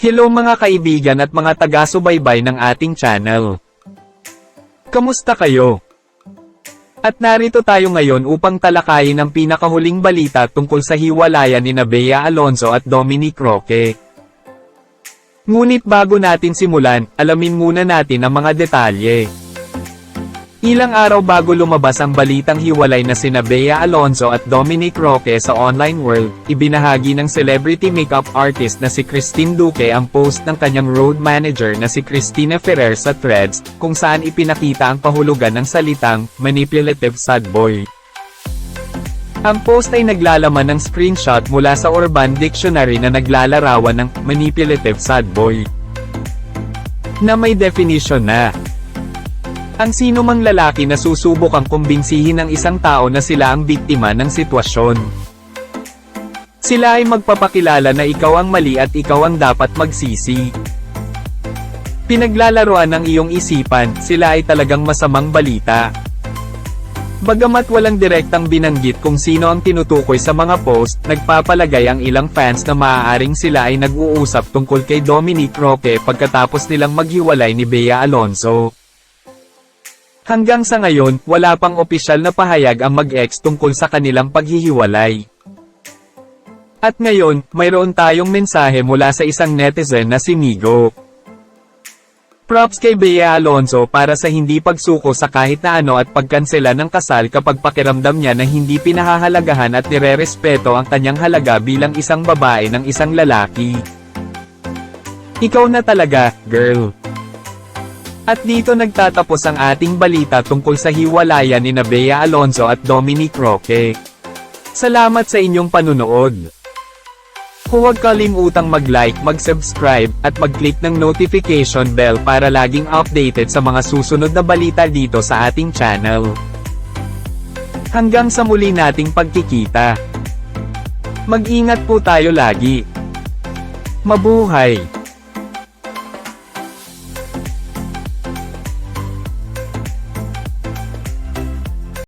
Hello mga kaibigan at mga taga-subaybay ng ating channel. Kamusta kayo? At narito tayo ngayon upang talakayin ang pinakahuling balita tungkol sa hiwalayan ni Bea Alonzo at Dominic Roque. Ngunit bago natin simulan, alamin muna natin ang mga detalye. Ilang araw bago lumabas ang balitang hiwalay na sina Bea Alonzo at Dominic Roque sa online world, ibinahagi ng celebrity makeup artist na si Christine Duque ang post ng kanyang road manager na si Christina Ferrer sa threads, kung saan ipinakita ang pahulugan ng salitang, manipulative sad boy. Ang post ay naglalaman ng screenshot mula sa Urban Dictionary na naglalarawan ng manipulative sad boy. Na may definition na, ang sino mang lalaki na susubok ang kumbinsihin ng isang tao na sila ang biktima ng sitwasyon. Sila ay magpapakilala na ikaw ang mali at ikaw ang dapat magsisi. Pinaglalaroan ng iyong isipan, sila ay talagang masamang balita. Bagamat walang direktang binanggit kung sino ang tinutukoy sa mga post, nagpapalagay ang ilang fans na maaaring sila ay nag-uusap tungkol kay Dominic Roque pagkatapos nilang maghiwalay ni Bea Alonzo. Hanggang sa ngayon, wala pang opisyal na pahayag ang mag-ex tungkol sa kanilang paghihiwalay. At ngayon, mayroon tayong mensahe mula sa isang netizen na si Migo. Props kay Bea Alonzo para sa hindi pagsuko sa kahit na ano at pagkansela ng kasal kapag pakiramdam niya na hindi pinahahalagahan at nirerespeto ang kanyang halaga bilang isang babae ng isang lalaki. Ikaw na talaga, girl. At dito nagtatapos ang ating balita tungkol sa hiwalayan ni Bea Alonzo at Dominic Roque. Salamat sa inyong panunood. Huwag kalimutang mag-like, mag-subscribe, at mag-click ng notification bell para laging updated sa mga susunod na balita dito sa ating channel. Hanggang sa muli nating pagkikita. Mag-ingat po tayo lagi. Mabuhay!